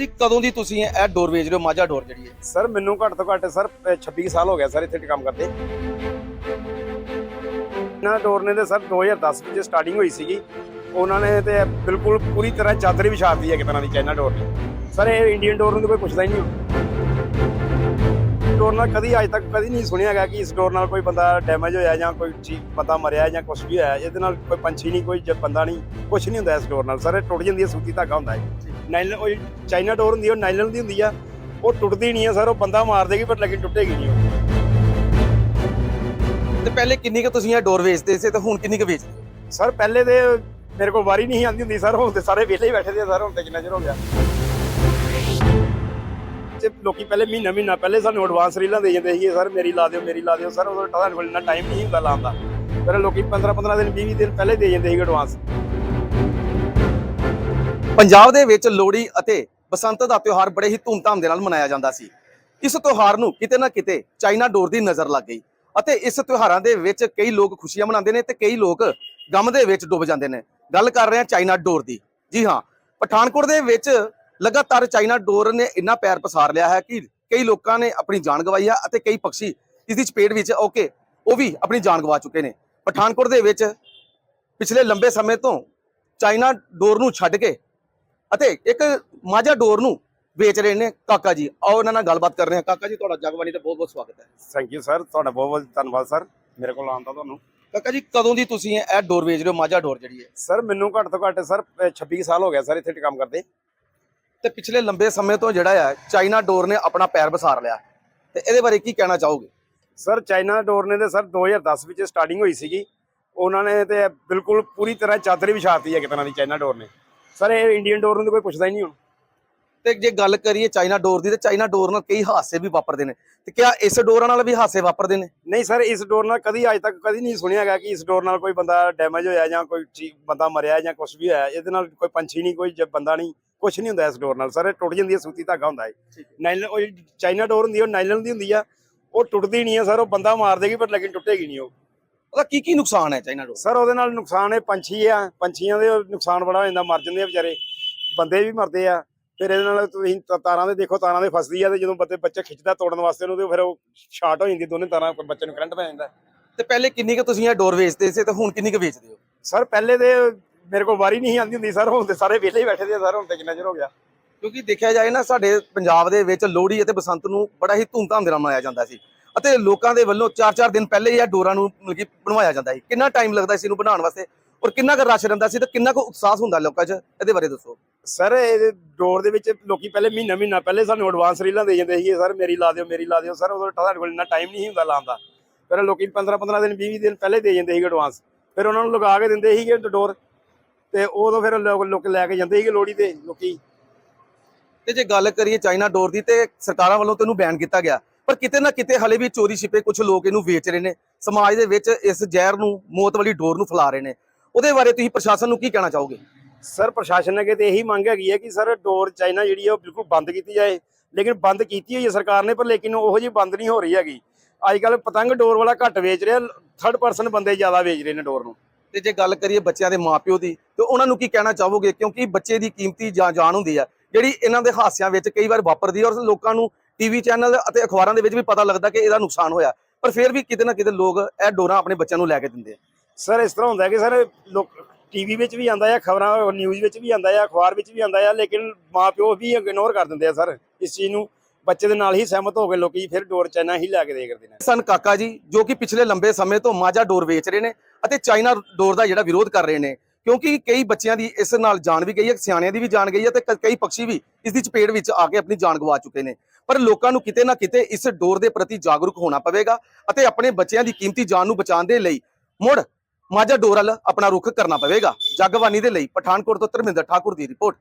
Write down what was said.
ਜੀ, ਕਦੋਂ ਦੀ ਤੁਸੀਂ ਇਹ ਡੋਰ ਵੇਚ ਰਹੇ ਹੋ? ਮਾਝਾ ਡੋਰ ਜਿਹੜੀ ਹੈ। ਸਰ, ਮੈਨੂੰ ਘੱਟ ਤੋਂ ਘੱਟ ਸਰ 26 ਸਾਲ ਹੋ ਗਿਆ ਸਰ, ਇੱਥੇ ਕੰਮ ਕਰਦੇ। ਨਾ ਡੋਰ ਨੇ ਤੇ ਸਰ 2010 ਵਿੱਚ ਸਟਾਰਟਿੰਗ ਹੋਈ ਸੀਗੀ। ਉਹਨਾਂ ਨੇ ਤੇ ਬਿਲਕੁਲ ਪੂਰੀ ਤਰ੍ਹਾਂ ਚਾਦਰ ਹੀ ਵਿਛਾਤੀ ਹੈ ਕਿ ਤਰ੍ਹਾਂ ਦੀ ਚਾਈਨਾ ਡੋਰ ਨੇ। ਸਰ, ਇਹ ਇੰਡੀਅਨ ਡੋਰ ਨੂੰ ਕੋਈ ਪੁੱਛਦਾ ਹੀ ਨਹੀਂ। ਡੋਰ ਨਾਲ ਕਦੀ ਅੱਜ ਤੱਕ ਕਦੀ ਨਹੀਂ ਸੁਣਿਆ ਗਿਆ ਕਿ ਇਸ ਡੋਰ ਨਾਲ ਕੋਈ ਬੰਦਾ ਡੈਮੇਜ ਹੋਇਆ ਜਾਂ ਕੋਈ ਚੀਜ਼, ਬੰਦਾ ਮਰਿਆ ਜਾਂ ਕੁਝ ਵੀ ਹੋਇਆ, ਇਹਦੇ ਨਾਲ ਕੋਈ ਪੰਛੀ ਨਹੀਂ, ਕੋਈ ਬੰਦਾ ਨਹੀਂ ਕੁਝ ਨਹੀਂ ਹੁੰਦਾ ਇਸ ਡੋਰ ਨਾਲ। ਸਰ, ਇਹ ਟੁੱਟ ਜਾਂਦੀ ਹੈ, ਸੂਤੀ ਧਾਗਾ ਹੁੰਦਾ ਹੈ। ਨਾਈਲਨ ਉਹ ਚਾਈਨਾ ਡੋਰ ਹੁੰਦੀ ਉਹ ਨਾਈਲਨ ਦੀ ਹੁੰਦੀ ਆ। ਉਹ ਟੁੱਟਦੀ ਨਹੀਂ ਹੈ ਸਰ ਉਹ ਬੰਦਾ ਮਾਰ ਦੇਗੀ ਪਰ ਲੇਕਿਨ ਟੁੱਟੇਗੀ ਨਹੀਂ ਉਹ। ਤੇ ਪਹਿਲੇ ਕਿੰਨੀ ਕੁ ਤੁਸੀਂ ਇਹ ਡੋਰ ਵੇਚਦੇ ਸੀ ਤੇ ਹੁਣ ਕਿੰਨੀ ਕੁ ਵੇਚਦੇ ਸਰ ਪਹਿਲੇ ਤੇ ਮੇਰੇ ਕੋਲ ਵਾਰੀ ਨਹੀਂ ਆਉਂਦੀ ਹੁੰਦੀ ਸਰ ਹੁਣ ਤੇ ਸਾਰੇ ਵਿਹਲੇ ਹੀ ਬੈਠੇ ਦੇ ਆ ਸਰ ਹੁਣ ਤੇ ਕਿੰਨਾ ਚਿਰ ਹੋ ਗਿਆ। ਤੇ ਲੋਕੀ ਪਹਿਲੇ ਮਹੀਨਾ ਮਹੀਨਾ ਪਹਿਲੇ ਸਾਨੂੰ ਐਡਵਾਂਸ ਰੀਲਾਂ ਦੇ ਜਾਂਦੇ ਸੀਗੇ ਸਰ ਮੇਰੀ ਲਾ ਦਿਓ ਮੇਰੀ ਲਾ ਦਿਓ। ਸਰ ਉਦੋਂ ਤੁਹਾਡੇ ਕੋਲ ਇੰਨਾ ਟਾਈਮ ਨਹੀਂ ਹੁੰਦਾ ਲਾਉਣ ਦਾ। ਫਿਰ ਲੋਕੀ 15 15 ਦਿਨ 20 ਦਿਨ ਪਹਿਲੇ ਦੇ ਜਾਂਦੇ ਸੀਗੇ ਐਡਵਾਂਸ ਪੰਜਾਬ ਦੇ ਵਿੱਚ ਲੋਹੜੀ ਅਤੇ ਬਸੰਤ ਦਾ ਤਿਉਹਾਰ ਬੜੇ ਹੀ ਧੂਮਧਾਮ ਦੇ ਨਾਲ ਮਨਾਇਆ ਜਾਂਦਾ ਸੀ। ਇਸ ਤਿਉਹਾਰ ਨੂੰ ਕਿਤੇ ਨਾ ਕਿਤੇ ਚਾਈਨਾ ਡੋਰ ਦੀ ਨਜ਼ਰ ਲੱਗ ਗਈ ਅਤੇ ਇਸ ਤਿਉਹਾਰਾਂ ਦੇ ਵਿੱਚ ਕਈ ਲੋਕ ਖੁਸ਼ੀਆਂ ਮਨਾਉਂਦੇ ਨੇ ਤੇ ਕਈ ਲੋਕ ਗਮ ਦੇ ਵਿੱਚ ਡੁੱਬ ਜਾਂਦੇ ਨੇ। ਗੱਲ ਕਰ ਰਹੇ ਹਾਂ ਚਾਈਨਾ ਡੋਰ ਦੀ। ਜੀ ਹਾਂ, ਪਠਾਨਕੋਟ ਦੇ ਵਿੱਚ ਲਗਾਤਾਰ ਚਾਈਨਾ ਡੋਰ ਨੇ ਇੰਨਾ ਪੈਰ ਪਸਾਰ ਲਿਆ ਹੈ ਕਿ ਕਈ ਲੋਕਾਂ ਨੇ ਆਪਣੀ ਜਾਨ ਗਵਾਈ ਹੈ ਅਤੇ ਕਈ ਪੰਛੀ ਇਸ ਦੀ ਚਪੇਟ ਵਿੱਚ ਓਕੇ ਉਹ ਵੀ ਆਪਣੀ ਜਾਨ ਗਵਾ ਚੁੱਕੇ ਨੇ। ਪਠਾਨਕੋਟ ਦੇ ਵਿੱਚ ਪਿਛਲੇ ਲੰਬੇ ਸਮੇਂ ਤੋਂ ਚਾਈਨਾ ਡੋਰ ਨੂੰ ਛੱਡ ਕੇ ਅਤੇ ਇੱਕ ਮਾਝਾ ਡੋਰ ਨੂੰ ਵੇਚ ਰਹੇ ਨੇ ਕਾਕਾ ਜੀ। ਆਓ ਉਹਨਾਂ ਨਾਲ ਗੱਲਬਾਤ ਕਰ ਰਹੇ ਹਾਂ। ਕਾਕਾ ਜੀ ਤੁਹਾਡਾ ਜਗਬਾਣੀ ਤੇ ਬਹੁਤ ਬਹੁਤ ਸਵਾਗਤ ਹੈ। ਥੈਂਕ ਯੂ ਸਰ ਤੁਹਾਡਾ ਬਹੁਤ ਬਹੁਤ ਧੰਨਵਾਦ ਸਰ ਮੇਰੇ ਕੋਲ ਆਉਣ ਦਾ ਤੁਹਾਨੂੰ। ਕਾਕਾ ਜੀ ਕਦੋਂ ਦੀ ਤੁਸੀਂ ਇਹ ਡੋਰ ਵੇਚ ਰਹੇ ਹੋ? ਮਾਝਾ ਡੋਰ ਜਿਹੜੀ ਹੈ। ਸਰ ਮੈਨੂੰ ਘੱਟ ਤੋਂ ਘੱਟ ਸਰ 26 ਸਾਲ ਹੋ ਗਿਆ ਸਰ ਇੱਥੇ ਕੰਮ ਕਰਦੇ। ਤੇ ਪਿਛਲੇ ਲੰਬੇ ਸਮੇਂ ਤੋਂ ਜਿਹੜਾ ਹੈ ਚਾਈਨਾ ਡੋਰ ਨੇ ਆਪਣਾ ਪੈਰ ਬਸਾਰ ਲਿਆ। ਤੇ ਇਹਦੇ ਬਾਰੇ ਕੀ ਕਹਿਣਾ ਚਾਹੋਗੇ? ਸਰ ਚਾਈਨਾ ਡੋਰ ਨੇ ਤੇ ਸਰ 2010 ਵਿੱਚ ਸਟਾਰਟਿੰਗ ਹੋਈ ਸੀਗੀ। ਉਹਨਾਂ ਨੇ ਤੇ ਬਿਲਕੁਲ ਪੂਰੀ ਤਰ੍ਹਾਂ ਚਾਦਰ ਵਿਛਾਤੀ ਹੈ ਕਿ ਤਰ੍ਹਾਂ ਦੀ ਚਾਈਨਾ ਡੋਰ ਨੇ। ਸਰ ਇਹ ਇੰਡੀਅਨ ਡੋਰ ਨੂੰ ਤਾਂ ਕੋਈ ਪੁੱਛਦਾ ਹੀ ਨਹੀਂ ਹੁਣ। ਤੇ ਜੇ ਗੱਲ ਕਰੀਏ ਚਾਈਨਾ ਡੋਰ ਦੀ ਤੇ ਚਾਈਨਾ ਡੋਰ ਨਾਲ ਕਈ ਹਾਦਸੇ ਵੀ ਵਾਪਰਦੇ ਨੇ। ਤੇ ਕਿਆ ਇਸ ਡੋਰਾਂ ਨਾਲ ਵੀ ਹਾਦਸੇ ਵਾਪਰਦੇ ਨੇ? ਨਹੀਂ ਸਰ ਇਸ ਡੋਰ ਨਾਲ ਕਦੀ ਅੱਜ ਤੱਕ ਕਦੀ ਨਹੀਂ ਸੁਣਿਆ ਗਿਆ ਕਿ ਇਸ ਡੋਰ ਨਾਲ ਕੋਈ ਬੰਦਾ ਡੈਮੇਜ ਹੋਇਆ ਜਾਂ ਕੋਈ ਬੰਦਾ ਮਰਿਆ ਜਾਂ ਕੁਝ ਵੀ ਹੋਇਆ। ਇਹਦੇ ਨਾਲ ਕੋਈ ਪੰਛੀ ਨਹੀਂ ਕੋਈ ਬੰਦਾ ਨਹੀਂ ਕੁਝ ਨਹੀਂ ਹੁੰਦਾ ਇਸ ਡੋਰ ਨਾਲ। ਸਰ ਇਹ ਟੁੱਟ ਜਾਂਦੀ ਹੈ ਸੂਤੀ ਧਾਗਾ ਹੁੰਦਾ ਹੈ। ਨਾਈਲਨ ਉਹ ਚਾਈਨਾ ਡੋਰ ਹੁੰਦੀ ਹੈ ਉਹ ਨਾਈਲਨ ਦੀ ਹੁੰਦੀ ਆ। ਉਹ ਟੁੱਟਦੀ ਨਹੀਂ ਹੈ ਸਰ ਉਹ ਬੰਦਾ ਮਾਰ ਦੇਗੀ ਪਰ ਲੇਕਿਨ ਟੁੱਟੇਗੀ ਨਹੀਂ ਉਹ। ਉਹਦਾ ਕੀ ਕੀ ਨੁਕਸਾਨ ਹੈ ਚਾਈਨਾ ਡੋਰ ਸਰ ਉਹਦੇ ਨਾਲ ਨੁਕਸਾਨ ਹੈ ਪੰਛੀ ਆ ਪੰਛੀਆਂ ਦੇ ਨੁਕਸਾਨ ਬੜਾ ਹੋ ਜਾਂਦਾ ਮਰ ਜਾਂਦੇ ਆ ਵਿਚਾਰੇ। ਬੰਦੇ ਵੀ ਮਰਦੇ ਆ ਫਿਰ ਇਹਦੇ ਨਾਲ ਤੁਸੀਂ ਤਾਰਾਂ ਦੇ ਦੇਖੋ ਤਾਰਾਂ ਦੇ ਫਸਦੀ ਆ ਤੇ ਜਦੋਂ ਬੱਚੇ ਬੱਚੇ ਖਿੱਚਦਾ ਤੋੜਨ ਵਾਸਤੇ ਉਹਨੂੰ ਤੇ ਫਿਰ ਉਹ ਸ਼ਾਰਟ ਹੋ ਜਾਂਦੀ ਦੋਨੇ ਤਾਰਾਂ ਬੱਚੇ ਨੂੰ ਕਰੰਟ ਪੈ ਜਾਂਦਾ। ਤੇ ਪਹਿਲੇ ਕਿੰਨੀ ਕੁ ਤੁਸੀਂ ਇਹ ਡੋਰ ਵੇਚਦੇ ਸੀ ਤੇ ਹੁਣ ਕਿੰਨੀ ਕੁ ਵੇਚਦੇ ਹੋ? ਸਰ ਪਹਿਲੇ ਤੇ ਮੇਰੇ ਕੋਲ ਵਾਰੀ ਨਹੀਂ ਆਉਂਦੀ ਹੁੰਦੀ ਸਰ ਹੁਣ ਤੇ ਸਾਰੇ ਵਿਹਲੇ ਹੀ ਬੈਠੇ ਦੇ ਆ ਸਰ ਹੁਣ ਤੇ ਕਿੰਨਾ ਚਿਰ ਹੋ ਗਿਆ। ਕਿਉਂਕਿ ਦੇਖਿਆ ਜਾਏ ਨਾ ਸਾਡੇ ਪੰਜਾਬ ਦੇ ਵਿੱਚ ਲੋਹੜੀ ਅਤੇ ਬਸੰਤ ਨੂੰ ਬੜਾ ਹੀ ਧੂਮਧਾਮ ਦੇ ਨਾਲ ਮਨਾਇਆ ਜਾਂਦਾ ਸੀ। ਅਤੇ ਲੋਕਾਂ ਦੇ ਵੱਲੋਂ 4-4 ਦਿਨ ਪਹਿਲੇ ਹੀ ਇਹ ਡੋਰਾਂ ਨੂੰ ਮਤਲਬ ਕਿ ਬਣਵਾਇਆ ਜਾਂਦਾ ਸੀ। ਕਿੰਨਾ ਟਾਈਮ ਲੱਗਦਾ ਸੀ ਇਹਨੂੰ ਬਣਾਉਣ ਵਾਸਤੇ? ਔਰ ਕਿੰਨਾ ਕੁ ਰਸ਼ ਰਹਿੰਦਾ ਸੀ ਤੇ ਕਿੰਨਾ ਕੁ ਉਤਸ਼ਾਹ ਹੁੰਦਾ ਲੋਕਾਂ 'ਚ? ਇਹਦੇ ਬਾਰੇ ਦੱਸੋ। ਸਰ ਇਹ ਡੋਰ ਦੇ ਵਿੱਚ ਲੋਕੀ ਪਹਿਲੇ ਮਹੀਨਾ ਮਹੀਨਾ ਪਹਿਲੇ ਸਾਨੂੰ ਐਡਵਾਂਸ ਰੀਲਾਂ ਦੇ ਜਾਂਦੇ ਸੀਗੇ। ਸਰ ਮੇਰੀ ਲਾ ਦਿਓ ਮੇਰੀ ਲਾ ਦਿਓ। ਸਰ ਉਦੋਂ ਤੁਹਾਡੇ ਕੋਲ ਇੰਨਾ ਟਾਈਮ ਨਹੀਂ ਹੁੰਦਾ ਲਾਉਣ ਦਾ। ਫਿਰ ਲੋਕੀ 15 15 ਦਿਨ 20 ਦਿਨ ਪਹਿਲੇ ਦੇ ਜਾਂਦੇ ਸੀਗੇ ਐਡਵਾਂਸ ਫਿਰ ਉਹਨਾਂ ਨੂੰ ਲਗਾ ਕੇ ਦਿੰਦੇ ਸੀਗੇ ਡੋਰ। ਤੇ ਉਦੋਂ ਫਿਰ ਲੋਕ ਲੋਕ ਲੈ ਕੇ ਜਾਂਦੇ ਸੀਗੇ ਲੋੜੀ ਤੇ ਲੋਕੀ। ਤੇ ਜੇ ਗੱਲ ਕਰੀਏ ਚਾਈਨਾ ਡੋਰ ਦੀ ਤੇ ਸਰਕਾਰਾਂ ਵੱਲੋਂ ਤੈਨੂੰ ਬੈਨ ਕੀਤਾ ਗਿਆ। ਪਰ ਕਿਤੇ ਨਾ ਕਿਤੇ ਹਲੇ ਵੀ ਚੋਰੀ ਛਿਪੇ ਕੁਝ ਲੋਕ ਇਹਨੂੰ ਵੇਚ ਰਹੇ ਨੇ। ਸਮਾਜ ਦੇ ਵਿੱਚ ਇਸ ਜ਼ਹਿਰ ਨੂੰ ਮੌਤ ਵਾਲੀ ਡੋਰ ਨੂੰ ਫੈਲਾ ਰਹੇ ਨੇ। ਉਹਦੇ ਬਾਰੇ ਤੁਸੀਂ ਪ੍ਰਸ਼ਾਸਨ ਨੂੰ ਕੀ ਕਹਿਣਾ ਚਾਹੋਗੇ? ਸਰ ਪ੍ਰਸ਼ਾਸਨ ਅੱਗੇ ਤੇ ਇਹੀ ਮੰਗ ਹੈਗੀ ਹੈ ਕਿ ਸਰ ਡੋਰ ਚਾਈਨਾ ਜਿਹੜੀ ਹੈ ਉਹ ਬਿਲਕੁਲ ਬੰਦ ਕੀਤੀ ਜਾਏ। ਲੇਕਿਨ ਬੰਦ ਕੀਤੀ ਹੋਈ ਹੈ ਸਰਕਾਰ ਨੇ ਪਰ ਲੇਕਿਨ ਉਹੋ ਜਿਹੀ ਬੰਦ ਨਹੀਂ ਹੋ ਰਹੀ ਹੈਗੀ। ਅੱਜ ਕੱਲ ਪਤੰਗ ਡੋਰ ਵਾਲਾ ਘੱਟ ਵੇਚ ਰਿਹਾ ਥਰਡ ਪਰਸਨ ਬੰਦੇ ਜ਼ਿਆਦਾ ਵੇਚ ਰਹੇ ਨੇ ਡੋਰ ਨੂੰ। ਤੇ ਜੇ ਗੱਲ ਕਰੀਏ ਬੱਚਿਆਂ ਦੇ ਮਾਪਿਓ ਦੀ ਤੇ ਉਹਨਾਂ ਨੂੰ ਕੀ ਕਹਿਣਾ ਚਾਹੋਗੇ? ਕਿਉਂਕਿ ਬੱਚੇ ਦੀ ਕੀਮਤੀ ਜਾਂ ਜਾਨ ਹੁੰਦੀ ਆ ਜਿਹੜੀ ਇਹਨਾਂ ਦੇ ਹਾਸਿਆਂ ਵਿੱਚ ਕਈ ਵਾਰ ਵਾਪਰਦੀ ਹੈ ਔਰ ਲੋਕਾਂ ਨੂੰ ਟੀਵੀ ਚੈਨਲ ਅਤੇ ਅਖਬਾਰਾਂ ਦੇ ਵਿੱਚ ਵੀ ਪਤਾ ਲੱਗਦਾ ਕਿ ਇਹਦਾ ਨੁਕਸਾਨ ਹੋਇਆ। ਪਰ ਫਿਰ ਵੀ ਕਿਤੇ ਨਾ ਕਿਤੇ ਲੋਕ ਇਹ ਡੋਰਾਂ ਆਪਣੇ ਬੱਚਿਆਂ ਨੂੰ ਲੈ ਕੇ ਦਿੰਦੇ ਆ। ਸਰ ਇਸ ਤਰ੍ਹਾਂ ਹੁੰਦਾ ਕਿ ਸਰ ਲੋਕ ਟੀਵੀ ਵਿੱਚ ਵੀ ਆਂਦਾ ਹੈ ਖਬਰਾਂ ਨਿਊਜ਼ ਵਿੱਚ ਵੀ ਆਂਦਾ ਹੈ ਅਖਬਾਰ ਵਿੱਚ ਵੀ ਆਂਦਾ ਹੈ ਲੇਕਿਨ ਮਾਪਿਓ ਵੀ ਇਗਨੋਰ ਕਰ ਦਿੰਦੇ ਆ ਸਰ। ਇਸ ਚੀਜ਼ ਨੂੰ ਬੱਚੇ ਦੇ ਨਾਲ ਹੀ ਸਹਿਮਤ ਹੋ ਕੇ ਲੋਕੀ ਫਿਰ ਡੋਰ ਚਾਈਨਾ ਹੀ ਲੈ ਕੇ ਦੇ ਕਰਦੇ ਨੇ। ਸਨ ਕਾਕਾ ਜੀ ਜੋ ਕਿ ਪਿਛਲੇ ਲੰਬੇ ਸਮੇਂ ਤੋਂ ਮਾਝਾ ਡੋਰ ਵੇਚ ਰਹੇ ਨੇ ਅਤੇ ਚਾਈਨਾ ਡੋਰ ਦਾ ਜਿਹੜਾ ਵਿਰੋਧ ਕਰ ਰਹੇ ਨੇ। ਕਿਉਂਕਿ ਕਈ ਬੱਚਿਆਂ ਦੀ ਇਸ ਨਾਲ ਜਾਨ ਵੀ ਗਈ ਹੈ ਸਿਆਣਿਆਂ ਦੀ ਵੀ ਜਾਨ ਗਈ ਹੈ ਤੇ ਕਈ ਪੰਛੀ ਵੀ ਇਸ ਦੀ ਚਪੇਟ ਵਿੱਚ ਆ ਕੇ ਆਪਣੀ ਜਾਨ ਗਵਾ ਚੁੱਕੇ ਨੇ। ਪਰ ਲੋਕਾਂ ਨੂੰ ਕਿਤੇ ਨਾ ਕਿਤੇ ਇਸ ਡੋਰ ਦੇ ਪ੍ਰਤੀ ਜਾਗਰੂਕ ਹੋਣਾ ਪਵੇਗਾ ਅਤੇ ਆਪਣੇ ਬੱਚਿਆਂ ਦੀ ਕੀਮਤੀ ਜਾਨ ਨੂੰ ਬਚਾਉਣ ਦੇ ਲਈ ਮੁੜ ਮਾਝਾ ਡੋਰ ਵੱਲ ਆਪਣਾ ਰੁਖ ਕਰਨਾ ਪਵੇਗਾ। ਜਗਬਾਨੀ ਦੇ ਲਈ ਪਠਾਨਕੋਟ ਤੋਂ ਧਰਮਿੰਦਰ ਠਾਕੁਰ ਦੀ ਰਿਪੋਰਟ।